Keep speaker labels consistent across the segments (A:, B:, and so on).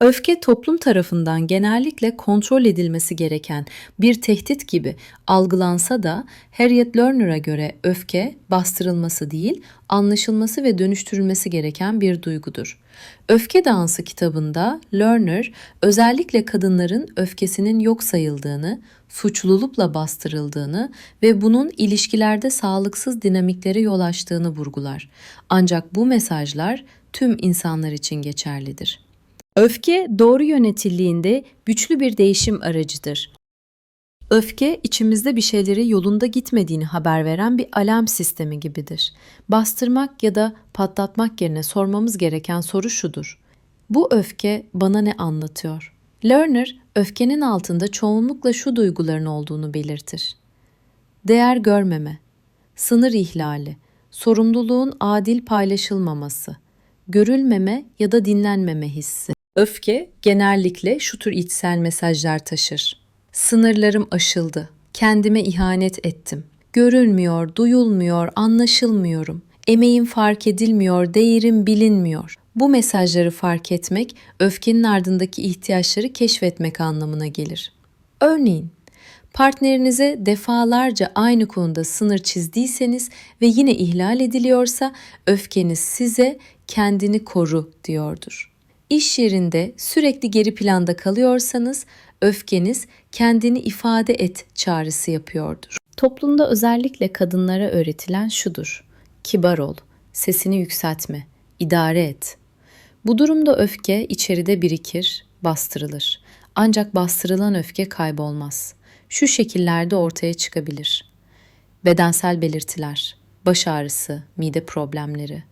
A: Öfke toplum tarafından genellikle kontrol edilmesi gereken bir tehdit gibi algılansa da Harriet Lerner'a göre öfke bastırılması değil, anlaşılması ve dönüştürülmesi gereken bir duygudur. Öfke Dansı kitabında Lerner özellikle kadınların öfkesinin yok sayıldığını, suçlulukla bastırıldığını ve bunun ilişkilerde sağlıksız dinamiklere yol açtığını vurgular. Ancak bu mesajlar tüm insanlar için geçerlidir. Öfke doğru yönetildiğinde güçlü bir değişim aracıdır. Öfke içimizde bir şeyleri yolunda gitmediğini haber veren bir alarm sistemi gibidir. Bastırmak ya da patlatmak yerine sormamız gereken soru şudur. Bu öfke bana ne anlatıyor? Lerner, öfkenin altında çoğunlukla şu duyguların olduğunu belirtir. Değer görmeme, sınır ihlali, sorumluluğun adil paylaşılmaması, görülmeme ya da dinlenmeme hissi. Öfke genellikle şu tür içsel mesajlar taşır. Sınırlarım aşıldı. Kendime ihanet ettim. Görülmüyor, duyulmuyor, anlaşılmıyorum. Emeğim fark edilmiyor, değerim bilinmiyor. Bu mesajları fark etmek, öfkenin ardındaki ihtiyaçları keşfetmek anlamına gelir. Örneğin, Partnerinize defalarca aynı konuda sınır çizdiyseniz ve yine ihlal ediliyorsa öfkeniz size kendini koru diyordur. İş yerinde sürekli geri planda kalıyorsanız öfkeniz kendini ifade et çağrısı yapıyordur. Toplumda özellikle kadınlara öğretilen şudur. Kibar ol, sesini yükseltme, idare et. Bu durumda öfke içeride birikir, bastırılır. Ancak bastırılan öfke kaybolmaz. Şu şekillerde ortaya çıkabilir. Bedensel belirtiler, baş ağrısı, mide problemleri,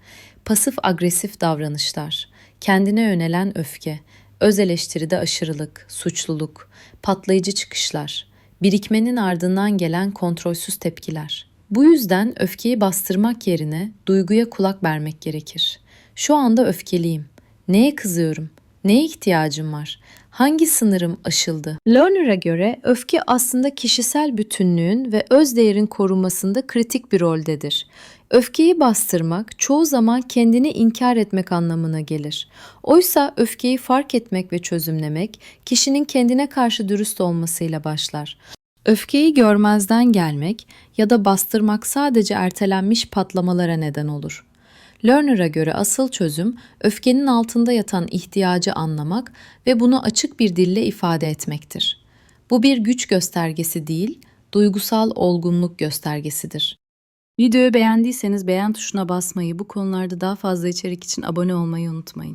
A: pasif agresif davranışlar, kendine yönelen öfke, öz eleştiride aşırılık, suçluluk, patlayıcı çıkışlar, birikmenin ardından gelen kontrolsüz tepkiler. Bu yüzden öfkeyi bastırmak yerine duyguya kulak vermek gerekir. Şu anda öfkeliyim. Neye kızıyorum? Neye ihtiyacım var? Hangi sınırım aşıldı? Lerner'a göre öfke aslında kişisel bütünlüğün ve öz değerin korunmasında kritik bir roldedir. Öfkeyi bastırmak çoğu zaman kendini inkar etmek anlamına gelir. Oysa öfkeyi fark etmek ve çözümlemek kişinin kendine karşı dürüst olmasıyla başlar. Öfkeyi görmezden gelmek ya da bastırmak sadece ertelenmiş patlamalara neden olur. Lerner'a göre asıl çözüm öfkenin altında yatan ihtiyacı anlamak ve bunu açık bir dille ifade etmektir. Bu bir güç göstergesi değil, duygusal olgunluk göstergesidir. Videoyu beğendiyseniz beğen tuşuna basmayı, bu konularda daha fazla içerik için abone olmayı unutmayın.